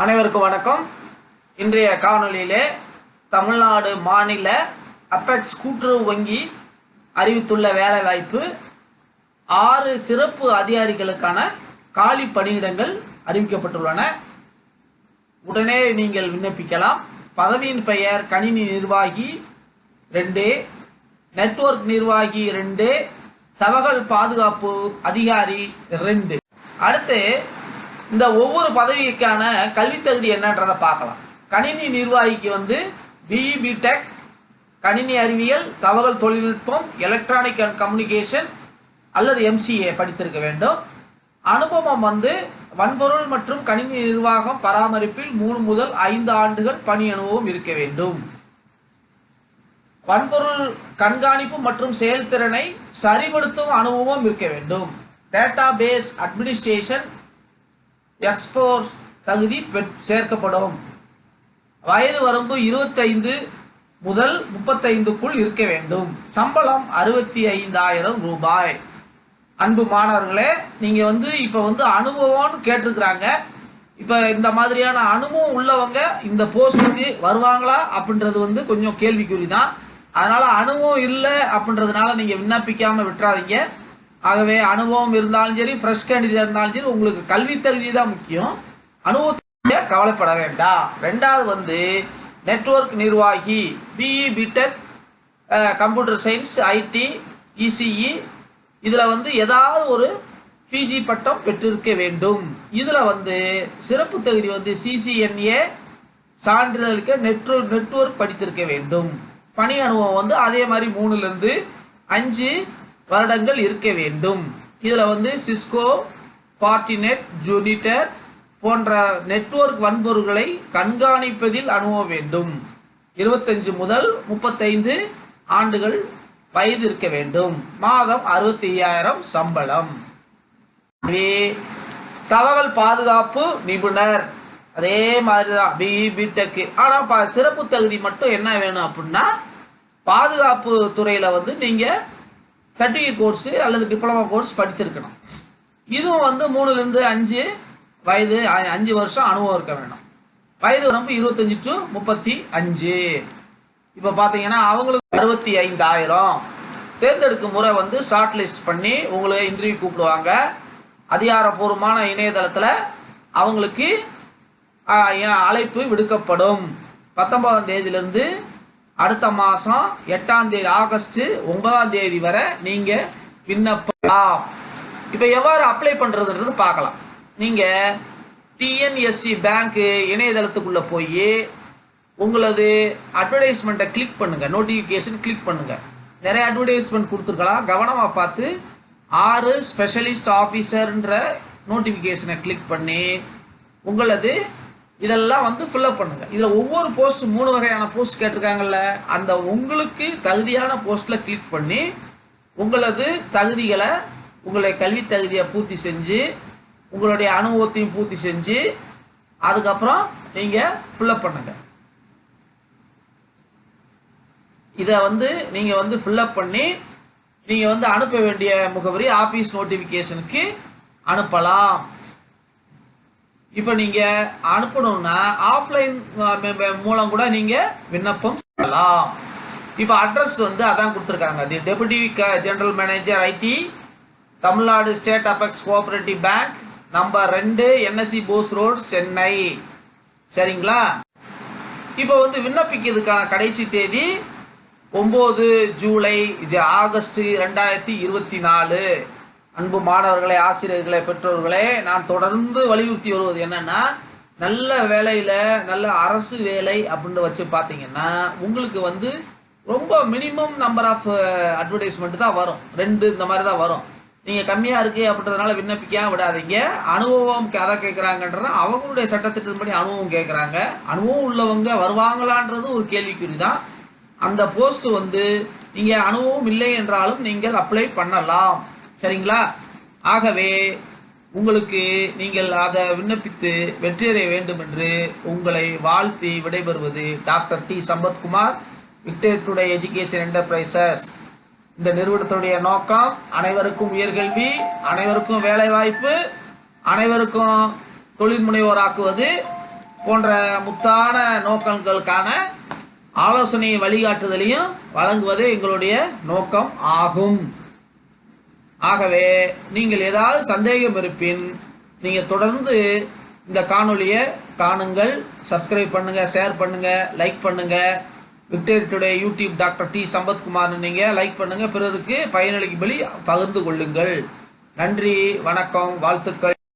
அனைவருக்கும் வணக்கம். இன்றைய காணொளியிலே தமிழ்நாடு மாநில அப்பெக்ஸ் கூட்டுறவு வங்கி அறிவித்துள்ள வேலைவாய்ப்பு ஆறு சிறப்பு அதிகாரிகளுக்கான காலி பணியிடங்கள் அறிவிக்கப்பட்டுள்ளன. உடனே நீங்கள் விண்ணப்பிக்கலாம். பதவியின் பெயர் கணினி நிர்வாகி ரெண்டு நெட்வொர்க் நிர்வாகி ரெண்டு தகவல் பாதுகாப்பு அதிகாரி ரெண்டு. அடுத்து இந்த ஒவ்வொரு பதவிக்கான கல்வி தகுதி என்னன்றதை பார்க்கலாம். கணினி நிர்வாகிக்கு வந்து பிஇ பிடெக் கணினி அறிவியல் தகவல் தொழில்நுட்பம் எலக்ட்ரானிக் அண்ட் கம்யூனிகேஷன் அல்லது எம்சிஏ படித்திருக்க வேண்டும். அனுபவம் வந்து வன்பொருள் மற்றும் கணினி நிர்வாகம் பராமரிப்பில் மூணு முதல் ஐந்து ஆண்டுகள் பணி அனுபவம் இருக்க வேண்டும். வன்பொருள் கண்காணிப்பு மற்றும் செயல்திறனை சரிபடுத்தும் அனுபவம் இருக்க வேண்டும். டேட்டா பேஸ் அட்மினிஸ்ட்ரேஷன் எக்ஸ்போர்ட் தகுதி சேர்க்கப்படும். வயது வரம்பு இருபத்தைந்து முதல் முப்பத்தைந்துக்குள் இருக்க வேண்டும். சம்பளம் அறுபத்தி ஐந்தாயிரம் ரூபாய். அன்பு மாணவர்களே நீங்கள் வந்து இப்போ வந்து அனுபவம்னு கேட்டிருக்கிறாங்க. இப்போ இந்த மாதிரியான அனுபவம் உள்ளவங்க இந்த போஸ்டுக்கு வருவாங்களா அப்படின்றது வந்து கொஞ்சம் கேள்விக்குறி தான் அதனால் அனுபவம் இல்லை அப்படின்றதுனால நீங்கள் விண்ணப்பிக்காமல் விட்டுறாதீங்க. ஆகவே அனுபவம் இருந்தாலும் சரி ஃப்ரெஷ் கேண்டிடேட் இருந்தாலும் சரி உங்களுக்கு கல்வி தகுதி தான் முக்கியம். அனுபவத்தை கவலைப்பட வேண்டாம். ரெண்டாவது வந்து நெட்வொர்க் நிர்வாகி BE BTech computer science IT ECE இதில் வந்து ஏதாவது ஒரு பிஜி பட்டம் பெற்றிருக்க வேண்டும். இதில் வந்து சிறப்பு தகுதி வந்து சிசிஎன்ஏ சான்றிதழுக்கு நெட்வொ நெட்வொர்க் படித்திருக்க வேண்டும். பணி அனுபவம் வந்து அதே மாதிரி மூணுலேருந்து அஞ்சு வருடங்கள் இருக்க வேண்டும். இதில் வந்து சிஸ்கோ பார்ட்டிநெட் ஜூனிட்டர் போன்ற நெட்வொர்க் வன்பொருள்களை கண்காணிப்பதில் அனுபவம் வேண்டும். இருபத்தஞ்சு முதல் முப்பத்தைந்து ஆண்டுகள் வயது இருக்க வேண்டும். மாதம் அறுபத்தி ஐயாயிரம் சம்பளம் தகவல் பாதுகாப்பு நிபுணர். அதே மாதிரி தான் பிஇ பிடெக் ஆனால் ப சிறப்பு தகுதி மட்டும் என்ன வேணும் அப்படின்னா பாதுகாப்பு துறையில் வந்து நீங்கள் சர்டிஃபிகேட் கோர்ஸு அல்லது டிப்ளமா கோர்ஸ் படித்திருக்கணும். இதுவும் வந்து மூணுலேருந்து அஞ்சு வயது அஞ்சு வருஷம் அனுபவம் இருக்க வேணும். வயது வரம்பு இருபத்தஞ்சி டு முப்பத்தி அஞ்சு. இப்போ பார்த்தீங்கன்னா அவங்களுக்கு அறுபத்தி ஐந்தாயிரம். தேர்ந்தெடுக்கும் முறை வந்து ஷார்ட் லிஸ்ட் பண்ணி உங்களை இன்டர்வியூ கூப்பிடுவாங்க. அதிகாரப்பூர்வமான இணையதளத்தில் அவங்களுக்கு அழைப்பு விடுக்கப்படும். பத்தொன்பதாம் தேதியிலிருந்து அடுத்த மாதம் எட்டாம் தேதி ஆகஸ்ட் ஒன்பதாம் தேதி வரை நீங்கள் விண்ணப்பலாம். இப்போ எவ்வாறு அப்ளை பண்ணுறதுன்றது பார்க்கலாம். நீங்கள் டிஎன்எஸ்சி பேங்க்கு இணையதளத்துக்குள்ளே போய் உங்களது அட்வர்டைஸ்மெண்ட்டை கிளிக் பண்ணுங்கள் நோட்டிஃபிகேஷன் கிளிக் பண்ணுங்கள் நிறைய அட்வர்டைஸ்மெண்ட் கொடுத்துருக்கலாம். கவனமாக பார்த்து ஆறு ஸ்பெஷலிஸ்ட் ஆஃபீஸர்ன்ற நோட்டிஃபிகேஷனை கிளிக் பண்ணி உங்களது இதெல்லாம் வந்து ஃபில்அப் பண்ணுங்க. இதில் ஒவ்வொரு போஸ்ட் மூணு வகையான போஸ்ட் கேட்டிருக்காங்கல்ல அந்த உங்களுக்கு தகுதியான போஸ்ட்டில் கிளிக் பண்ணி உங்களது தகுதிகளை உங்களுடைய கல்வி தகுதியை பூர்த்தி செஞ்சு உங்களுடைய அனுபவத்தையும் பூர்த்தி செஞ்சு அதுக்கப்புறம் நீங்கள் ஃபில்அப் பண்ணுங்க. இதை வந்து நீங்கள் வந்து ஃபில்அப் பண்ணி நீங்கள் வந்து அனுப்ப வேண்டிய முகவரி ஆஃபீஸ் நோட்டிஃபிகேஷனுக்கு அனுப்பலாம். இப்போ நீங்கள் அனுப்பணும்னா ஆஃப்லைன் மூலம் கூட நீங்கள் விண்ணப்பம் செய்யலாம். இப்போ அட்ரஸ் வந்து அதான் கொடுத்துருக்காங்க. The deputy general manager IT Tamil Nadu state apex cooperative bank number ரெண்டு என்எஸ்சி போஸ் ரோட் சென்னை. சரிங்களா? இப்போ வந்து விண்ணப்பிக்கிறதுக்கான கடைசி தேதி ஒம்பது ஜூலை இது ஆகஸ்ட் ரெண்டாயிரத்தி இருபத்தி நாலு. அன்பு மாணவர்களே ஆசிரியர்களே பெற்றோர்களே நான் தொடர்ந்து வலியுறுத்தி வருவது என்னன்னா நல்ல வேலையில் நல்ல அரசு வேலை அப்படின்னு வச்சு பார்த்தீங்கன்னா உங்களுக்கு வந்து ரொம்ப மினிமம் நம்பர் ஆஃப் அட்வர்டைஸ்மெண்ட் தான் வரும். ரெண்டு இந்த மாதிரி தான் வரும். நீங்கள் கம்மியாக இருக்குது அப்படின்றதுனால விண்ணப்பிக்க விடாதீங்க. அனுபவம் கதை கேட்குறாங்கன்றது அவங்களுடைய சட்டத்திட்டத்தின்படி அனுபவம் கேட்குறாங்க அனுபவம் உள்ளவங்க வருவாங்களான்றது ஒரு கேள்விக்குறி தான். அந்த போஸ்ட் வந்து நீங்கள் அனுபவம் இல்லை என்றாலும் நீங்கள் அப்ளை பண்ணலாம். சரிங்களா? ஆகவே உங்களுக்கு நீங்கள் அதை விண்ணப்பித்து வெற்றியடைய வேண்டும் என்று உங்களை வாழ்த்தி விடைபெறுவது doctor T. Sampathkumar Victor today education enterprises இந்த நிறுவனத்துடைய நோக்கம் அனைவருக்கும் உயர்கல்வி அனைவருக்கும் வேலைவாய்ப்பு அனைவருக்கும் தொழில் முனைவோராக்குவது போன்ற முத்தான நோக்கங்களுக்கான ஆலோசனை வழிகாட்டுதலையும் வழங்குவதே எங்களுடைய நோக்கம் ஆகும். ஆகவே நீங்கள் ஏதாவது சந்தேகம் இருப்பின் நீங்கள் தொடர்ந்து இந்த காணொளியை காணுங்கள் சப்ஸ்கிரைப் பண்ணுங்கள் ஷேர் பண்ணுங்கள் லைக் பண்ணுங்கள் victory today YouTube doctor T Sampathkumar நீங்கள் லைக் பண்ணுங்கள் பிறருக்கு பயனளிக்கும்படி பகிர்ந்து கொள்ளுங்கள். நன்றி வணக்கம் வாழ்த்துக்கள்.